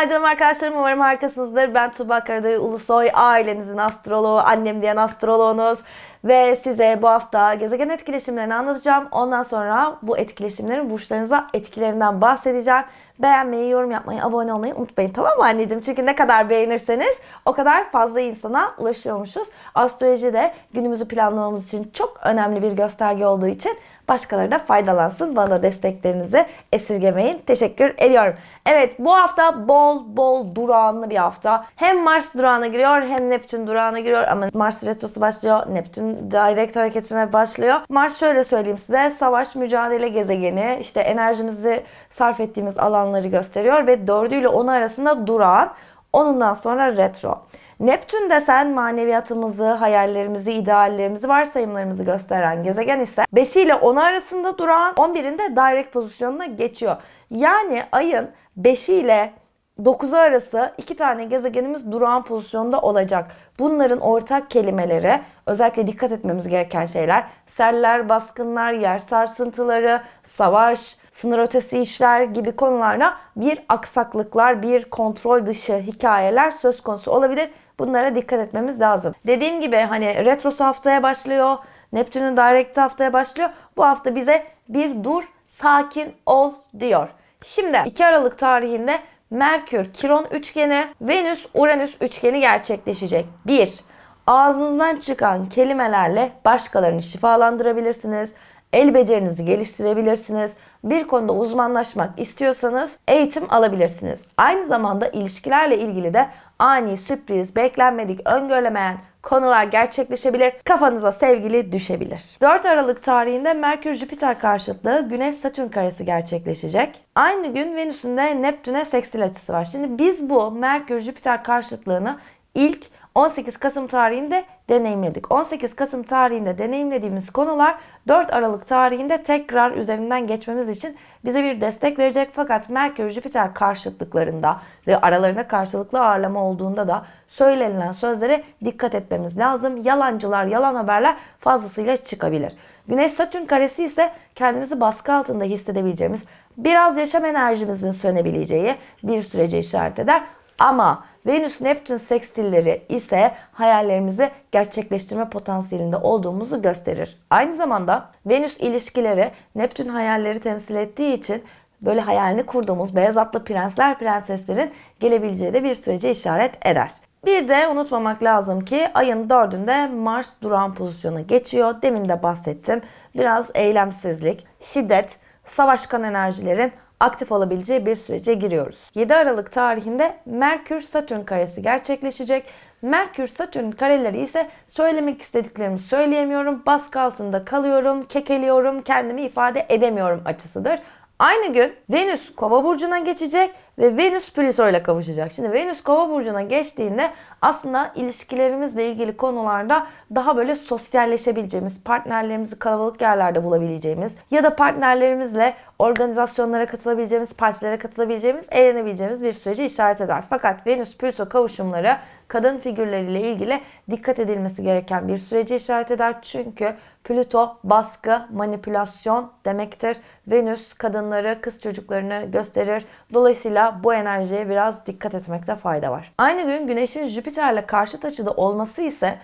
Merhabalar canım arkadaşlarım. Umarım harikasınızdır. Ben Tuğba Karadayı Ulusoy. Ailenizin astroloğu, annem diyen astroloğunuz. Ve size bu hafta gezegen etkileşimlerini anlatacağım. Ondan sonra bu etkileşimlerin burçlarınıza etkilerinden bahsedeceğim. Beğenmeyi, yorum yapmayı, abone olmayı unutmayın tamam mı anneciğim? Çünkü ne kadar beğenirseniz o kadar fazla insana ulaşıyormuşuz. Astroloji de günümüzü planlamamız için çok önemli bir gösterge olduğu için başkaları da faydalansın. Bana desteklerinizi esirgemeyin. Teşekkür ediyorum. Evet bu hafta bol bol durağanlı bir hafta. Hem Mars durağına giriyor hem Neptün durağına giriyor ama Mars retrosu başlıyor. Neptün direkt hareketine başlıyor. Mars şöyle söyleyeyim size savaş mücadele gezegeni işte enerjimizi sarf ettiğimiz alanları gösteriyor ve 4 ile 10 arasında durağan. Onundan sonra retro. Neptün desen maneviyatımızı, hayallerimizi, ideallerimizi, varsayımlarımızı gösteren gezegen ise 5 ile 10 arasında duran 11'inde direct pozisyonuna geçiyor. Yani ayın 5 ile 9'u arası iki tane gezegenimiz durağan pozisyonda olacak. Bunların ortak kelimeleri özellikle dikkat etmemiz gereken şeyler seller, baskınlar, yer sarsıntıları, savaş, sınır ötesi işler gibi konularda bir aksaklıklar, bir kontrol dışı hikayeler söz konusu olabilir. Bunlara dikkat etmemiz lazım. Dediğim gibi hani retrosu haftaya başlıyor. Neptün'ün direct haftaya başlıyor. Bu hafta bize bir dur, sakin ol diyor. Şimdi 2 Aralık tarihinde Merkür, Kiron üçgeni, Venüs, Uranüs üçgeni gerçekleşecek. 1. Ağzınızdan çıkan kelimelerle başkalarını şifalandırabilirsiniz. El becerinizi geliştirebilirsiniz. Bir konuda uzmanlaşmak istiyorsanız eğitim alabilirsiniz. Aynı zamanda ilişkilerle ilgili de ani, sürpriz, beklenmedik, öngörülemeyen konular gerçekleşebilir. Kafanıza sevgili düşebilir. 4 Aralık tarihinde Merkür-Jüpiter karşıtlığı Güneş-Satürn karesi gerçekleşecek. Aynı gün Venüs'ün de Neptün'e sekstil açısı var. Şimdi biz bu Merkür-Jüpiter karşıtlığını ilk 18 Kasım tarihinde deneyimledik. 18 Kasım tarihinde deneyimlediğimiz konular 4 Aralık tarihinde tekrar üzerinden geçmemiz için bize bir destek verecek. Fakat Merkür Jüpiter karşıtlıklarında ve aralarında karşılıklı ağırlama olduğunda da söylenilen sözlere dikkat etmemiz lazım. Yalancılar, yalan haberler fazlasıyla çıkabilir. Güneş Satürn karesi ise kendimizi baskı altında hissedebileceğimiz, biraz yaşam enerjimizin sönebileceği bir sürece işaret eder. Ama Venüs Neptün sekstilleri ise hayallerimizi gerçekleştirme potansiyelinde olduğumuzu gösterir. Aynı zamanda Venüs ilişkileri Neptün hayalleri temsil ettiği için böyle hayalini kurduğumuz beyaz atlı prensler prenseslerin gelebileceği de bir sürece işaret eder. Bir de unutmamak lazım ki ayın dördünde Mars duran pozisyona geçiyor. Demin de bahsettim. Biraz eylemsizlik, şiddet, savaşkan enerjilerin aktif olabileceği bir sürece giriyoruz. 7 Aralık tarihinde Merkür Satürn karesi gerçekleşecek. Merkür Satürn kareleri ise söylemek istediklerimi söyleyemiyorum, baskı altında kalıyorum, kekeliyorum, kendimi ifade edemiyorum açısıdır. Aynı gün Venüs Kova burcuna geçecek ve Venüs Plüto ile kavuşacak. Şimdi Venüs Kova burcuna geçtiğinde aslında ilişkilerimizle ilgili konularda daha böyle sosyalleşebileceğimiz, partnerlerimizi kalabalık yerlerde bulabileceğimiz ya da partnerlerimizle organizasyonlara katılabileceğimiz, partilere katılabileceğimiz, eğlenebileceğimiz bir süreci işaret eder. Fakat Venüs Plüto kavuşumları kadın figürleriyle ilgili dikkat edilmesi gereken bir süreci işaret eder. Çünkü Plüto baskı, manipülasyon demektir. Venüs kadınları, kız çocuklarını gösterir. Dolayısıyla bu enerjiye biraz dikkat etmekte fayda var. Aynı gün Güneş'in Jüpiter'le karşıt açıda olması ise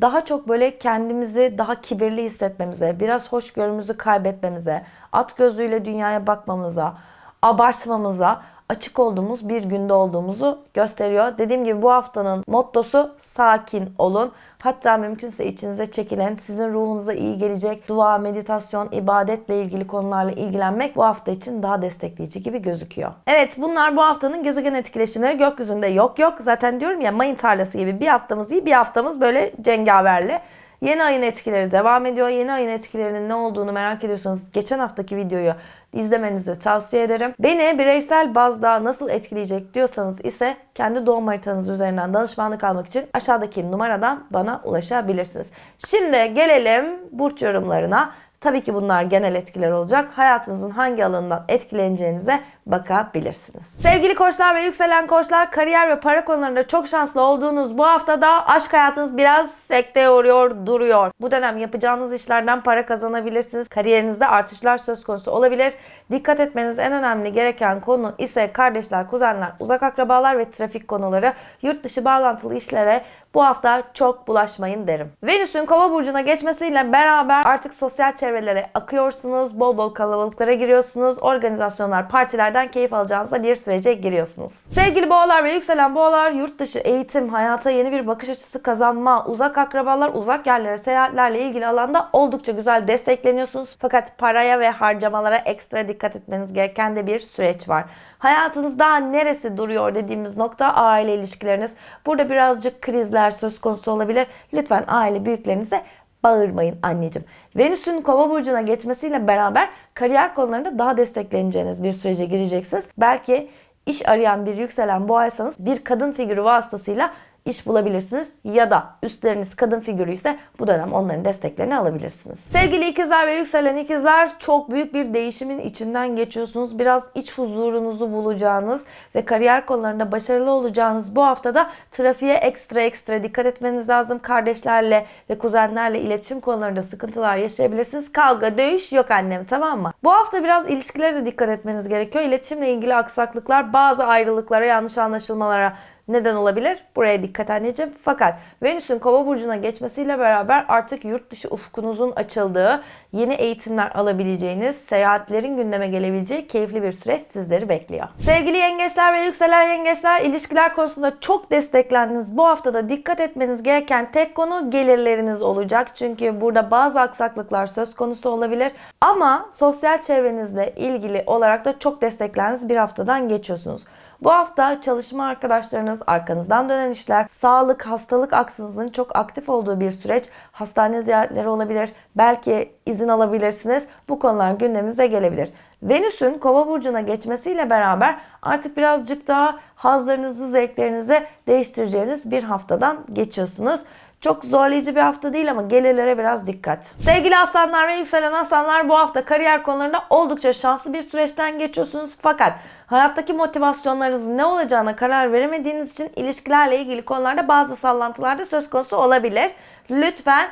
daha çok böyle kendimizi daha kibirli hissetmemize, biraz hoşgörümüzü kaybetmemize, at gözüyle dünyaya bakmamıza, abartmamıza açık olduğumuz bir günde olduğumuzu gösteriyor. Dediğim gibi bu haftanın mottosu sakin olun. Hatta mümkünse içinize çekilen, sizin ruhunuza iyi gelecek dua, meditasyon, ibadetle ilgili konularla ilgilenmek bu hafta için daha destekleyici gibi gözüküyor. Evet bunlar bu haftanın gezegen etkileşimleri gökyüzünde yok yok. Zaten diyorum ya mayın tarlası gibi bir haftamız iyi bir haftamız böyle cengaverli. Yeni ayın etkileri devam ediyor. Yeni ayın etkilerinin ne olduğunu merak ediyorsanız geçen haftaki videoyu izlemenizi tavsiye ederim. Beni bireysel bazda nasıl etkileyecek diyorsanız ise kendi doğum haritanız üzerinden danışmanlık almak için aşağıdaki numaradan bana ulaşabilirsiniz. Şimdi gelelim burç yorumlarına. Tabii ki bunlar genel etkiler olacak. Hayatınızın hangi alanından etkileneceğinize bakabilirsiniz. Sevgili koçlar ve yükselen koçlar kariyer ve para konularında çok şanslı olduğunuz bu haftada aşk hayatınız biraz sekteye uğruyor, duruyor. Bu dönem yapacağınız işlerden para kazanabilirsiniz. Kariyerinizde artışlar söz konusu olabilir. Dikkat etmeniz en önemli gereken konu ise kardeşler, kuzenler, uzak akrabalar ve trafik konuları. Yurt dışı bağlantılı işlere bu hafta çok bulaşmayın derim. Venüs'ün kova burcuna geçmesiyle beraber artık sosyal çevrelere akıyorsunuz. Bol bol kalabalıklara giriyorsunuz. Organizasyonlar, partilerden keyif alacağınızda bir sürece giriyorsunuz. Sevgili boğalar ve yükselen boğalar yurt dışı eğitim, hayata yeni bir bakış açısı kazanma, uzak akrabalar, uzak yerlere seyahatlerle ilgili alanda oldukça güzel destekleniyorsunuz. Fakat paraya ve harcamalara ekstra dikkat etmeniz gereken de bir süreç var. Hayatınızda neresi duruyor dediğimiz nokta aile ilişkileriniz. Burada birazcık krizler söz konusu olabilir. Lütfen aile büyüklerinize bağırmayın anneciğim. Venüs'ün kova burcuna geçmesiyle beraber kariyer konularında daha destekleneceğiniz bir sürece gireceksiniz. Belki iş arayan bir yükselen boğaysanız bir kadın figürü vasıtasıyla iş bulabilirsiniz ya da üstleriniz kadın figürü ise bu dönem onların desteklerini alabilirsiniz. Sevgili ikizler ve yükselen ikizler çok büyük bir değişimin içinden geçiyorsunuz. Biraz iç huzurunuzu bulacağınız ve kariyer konularında başarılı olacağınız bu haftada trafiğe ekstra ekstra dikkat etmeniz lazım. Kardeşlerle ve kuzenlerle iletişim konularında sıkıntılar yaşayabilirsiniz. Kavga, dövüş yok annem tamam mı? Bu hafta biraz ilişkilere de dikkat etmeniz gerekiyor. İletişimle ilgili aksaklıklar bazı ayrılıklara, yanlış anlaşılmalara neden olabilir? Buraya dikkat anneciğim. Fakat Venüs'ün kova burcuna geçmesiyle beraber artık yurt dışı ufkunuzun açıldığı, yeni eğitimler alabileceğiniz, seyahatlerin gündeme gelebileceği keyifli bir süreç sizleri bekliyor. Sevgili yengeçler ve yükselen yengeçler ilişkiler konusunda çok desteklendiniz. Bu haftada dikkat etmeniz gereken tek konu gelirleriniz olacak. Çünkü burada bazı aksaklıklar söz konusu olabilir. Ama sosyal çevrenizle ilgili olarak da çok desteklendiniz bir haftadan geçiyorsunuz. Bu hafta çalışma arkadaşlarınız, arkanızdan dönen işler, sağlık, hastalık aksınızın çok aktif olduğu bir süreç. Hastane ziyaretleri olabilir. Belki izin alabilirsiniz. Bu konular gündeminize gelebilir. Venüs'ün kova burcuna geçmesiyle beraber artık birazcık daha hazlarınızı, zevklerinizi değiştireceğiniz bir haftadan geçiyorsunuz. Çok zorlayıcı bir hafta değil ama gelirlere biraz dikkat. Sevgili aslanlar ve yükselen aslanlar bu hafta kariyer konularında oldukça şanslı bir süreçten geçiyorsunuz. Fakat hayattaki motivasyonlarınızın ne olacağına karar veremediğiniz için ilişkilerle ilgili konularda bazı sallantılarda söz konusu olabilir. Lütfen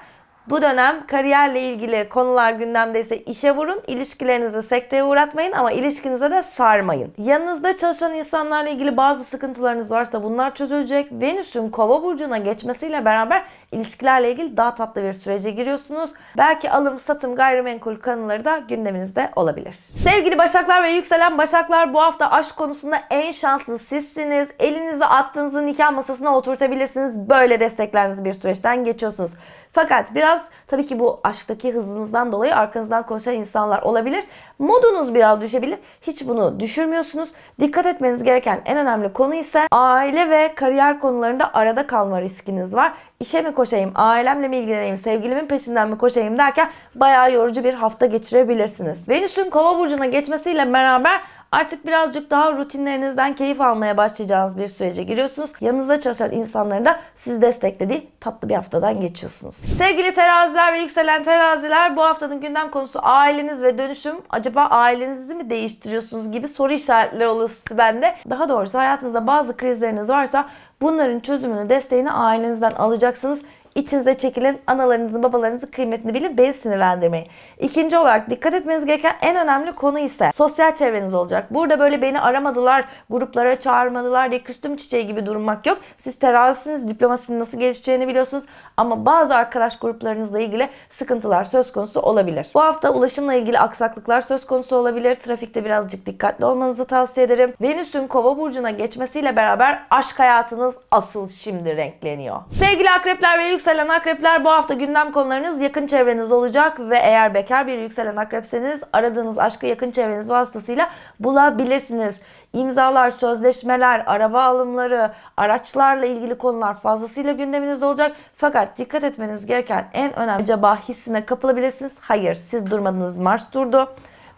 bu dönem kariyerle ilgili konular gündemdeyse işe vurun. İlişkilerinizi sekteye uğratmayın ama ilişkinize de sarmayın. Yanınızda çalışan insanlarla ilgili bazı sıkıntılarınız varsa bunlar çözülecek. Venüs'ün kova burcuna geçmesiyle beraber ilişkilerle ilgili daha tatlı bir sürece giriyorsunuz. Belki alım, satım, gayrimenkul konuları da gündeminizde olabilir. Sevgili Başaklar ve yükselen Başaklar bu hafta aşk konusunda en şanslı sizsiniz. Elinizi attığınızı nikah masasına oturtabilirsiniz. Böyle destekleriniz bir süreçten geçiyorsunuz. Fakat biraz tabii ki bu aşktaki hızınızdan dolayı arkanızdan konuşan insanlar olabilir. Modunuz biraz düşebilir. Hiç bunu düşürmüyorsunuz. Dikkat etmeniz gereken en önemli konu ise aile ve kariyer konularında arada kalma riskiniz var. İşe mi koşayım, ailemle mi ilgileneyim, sevgilimin peşinden mi koşayım derken bayağı yorucu bir hafta geçirebilirsiniz. Venüs'ün kova burcuna geçmesiyle beraber Artık birazcık daha rutinlerinizden keyif almaya başlayacağınız bir sürece giriyorsunuz. Yanınızda çalışan insanların da sizi desteklediği tatlı bir haftadan geçiyorsunuz. Sevgili teraziler ve yükselen teraziler bu haftanın gündem konusu aileniz ve dönüşüm. Acaba ailenizi mi değiştiriyorsunuz gibi soru işaretleri oluştu bende. Daha doğrusu hayatınızda bazı krizleriniz varsa bunların çözümünü, desteğini ailenizden alacaksınız. İçinize çekilin, analarınızın, babalarınızın kıymetini bilin, beni sinirlendirmeyin. İkinci olarak dikkat etmeniz gereken en önemli konu ise sosyal çevreniz olacak. Burada böyle beni aramadılar, gruplara çağırmadılar diye küstüm çiçeği gibi durmak yok. Siz terazisiniz, diplomasinin nasıl gelişeceğini biliyorsunuz. Ama bazı arkadaş gruplarınızla ilgili sıkıntılar söz konusu olabilir. Bu hafta ulaşımla ilgili aksaklıklar söz konusu olabilir. Trafikte birazcık dikkatli olmanızı tavsiye ederim. Venüs'ün kova burcuna geçmesiyle beraber aşk hayatınız asıl şimdi renkleniyor. Sevgili akrepler ve yükselen akrepler bu hafta gündem konularınız yakın çevreniz olacak ve eğer bekar bir yükselen akrepseniz aradığınız aşkı yakın çevreniz vasıtasıyla bulabilirsiniz. İmzalar, sözleşmeler, araba alımları, araçlarla ilgili konular fazlasıyla gündeminizde olacak. Fakat dikkat etmeniz gereken en önemli acaba hissine kapılabilirsiniz. Hayır, siz durmadınız, Mars durdu.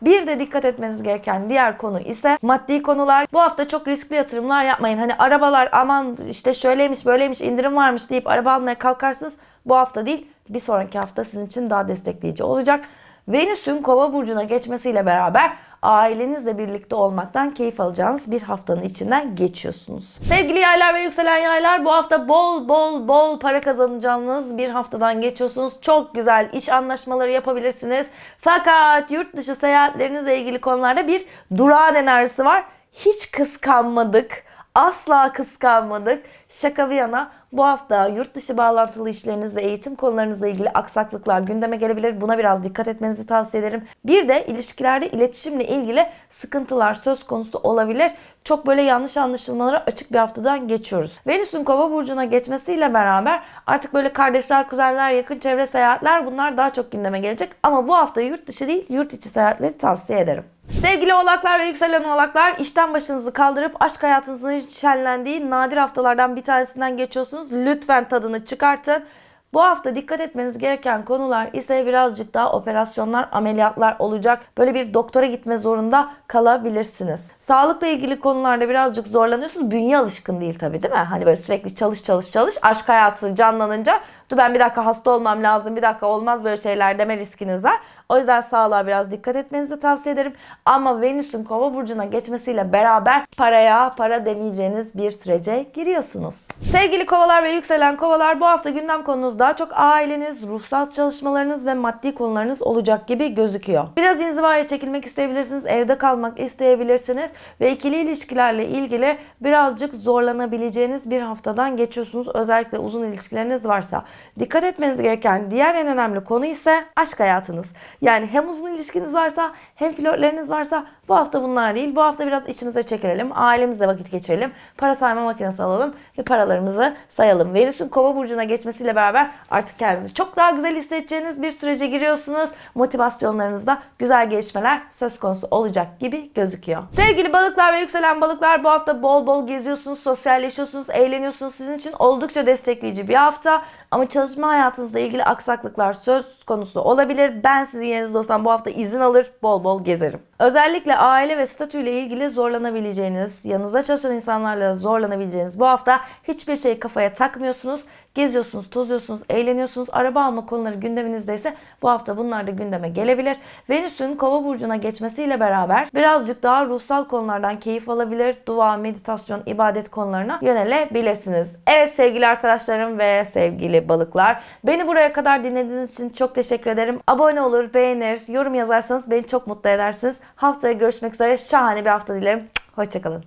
Bir de dikkat etmeniz gereken diğer konu ise maddi konular. Bu hafta çok riskli yatırımlar yapmayın. Hani arabalar aman işte şöyleymiş böyleymiş indirim varmış deyip araba almaya kalkarsınız. Bu hafta değil bir sonraki hafta sizin için daha destekleyici olacak. Venüs'ün kova burcuna geçmesiyle beraber ailenizle birlikte olmaktan keyif alacağınız bir haftanın içinden geçiyorsunuz. Sevgili yaylar ve yükselen yaylar bu hafta bol bol bol para kazanacağınız bir haftadan geçiyorsunuz. Çok güzel iş anlaşmaları yapabilirsiniz. Fakat yurt dışı seyahatlerinizle ilgili konularda bir durağan enerjisi var. Hiç kıskanmadık. Asla kıskanmadık. Şaka bir yana bu hafta yurt dışı bağlantılı işleriniz ve eğitim konularınızla ilgili aksaklıklar gündeme gelebilir. Buna biraz dikkat etmenizi tavsiye ederim. Bir de ilişkilerde iletişimle ilgili sıkıntılar söz konusu olabilir. Çok böyle yanlış anlaşılmalara açık bir haftadan geçiyoruz. Venüs'ün kova burcuna geçmesiyle beraber artık böyle kardeşler, kuzenler, yakın çevre seyahatler bunlar daha çok gündeme gelecek. Ama bu hafta yurt dışı değil yurt içi seyahatleri tavsiye ederim. Sevgili oğlaklar ve yükselen oğlaklar işten başınızı kaldırıp aşk hayatınızın şenlendiği nadir haftalardan bir tanesinden geçiyorsunuz. Lütfen tadını çıkartın. Bu hafta dikkat etmeniz gereken konular ise birazcık daha operasyonlar, ameliyatlar olacak. Böyle bir doktora gitme zorunda kalabilirsiniz. Sağlıkla ilgili konularda birazcık zorlanıyorsunuz. Bünye alışkın değil tabii değil mi? Hani böyle sürekli çalış çalış çalış. Aşk hayatı canlanınca dur ben bir dakika hasta olmam lazım. Bir dakika olmaz böyle şeyler deme riskiniz var. O yüzden sağlığa biraz dikkat etmenizi tavsiye ederim. Ama Venüs'ün kova burcuna geçmesiyle beraber paraya para demeyeceğiniz bir sürece giriyorsunuz. Sevgili kovalar ve yükselen kovalar bu hafta gündem konunuz daha çok aileniz, ruhsal çalışmalarınız ve maddi konularınız olacak gibi gözüküyor. Biraz inzivaya çekilmek isteyebilirsiniz, evde kalmak isteyebilirsiniz ve ikili ilişkilerle ilgili birazcık zorlanabileceğiniz bir haftadan geçiyorsunuz. Özellikle uzun ilişkileriniz varsa. Dikkat etmeniz gereken diğer en önemli konu ise aşk hayatınız. Yani hem uzun ilişkiniz varsa hem flörtleriniz varsa bu hafta bunlar değil. Bu hafta biraz içimize çekilelim. Ailemizle vakit geçirelim. Para sayma makinesi alalım ve paralarımızı sayalım. Venüs'ün kova burcuna geçmesiyle beraber artık kendinizi çok daha güzel hissedeceğiniz bir sürece giriyorsunuz. Motivasyonlarınızda güzel gelişmeler söz konusu olacak gibi gözüküyor. Sevgili balıklar ve yükselen balıklar bu hafta bol bol geziyorsunuz, sosyalleşiyorsunuz, eğleniyorsunuz. Sizin için oldukça destekleyici bir hafta. Ama çalışma hayatınızla ilgili aksaklıklar söz konusu olabilir. Ben sizin yerinizde olsam bu hafta izin alır, bol bol gezerim. Özellikle aile ve statüyle ilgili zorlanabileceğiniz, yanınızda çalışan insanlarla zorlanabileceğiniz bu hafta hiçbir şeyi kafaya takmıyorsunuz. Geziyorsunuz, tozuyorsunuz, eğleniyorsunuz. Araba alma konuları gündeminizdeyse bu hafta bunlar da gündeme gelebilir. Venüs'ün kova burcuna geçmesiyle beraber birazcık daha ruhsal konulardan keyif alabilir. Dua, meditasyon, ibadet konularına yönelebilirsiniz. Evet sevgili arkadaşlarım ve sevgili balıklar. Beni buraya kadar dinlediğiniz için çok teşekkür ederim. Abone olur, beğenir, yorum yazarsanız beni çok mutlu edersiniz. Haftaya görüşmek üzere. Şahane bir hafta dilerim. Hoşçakalın.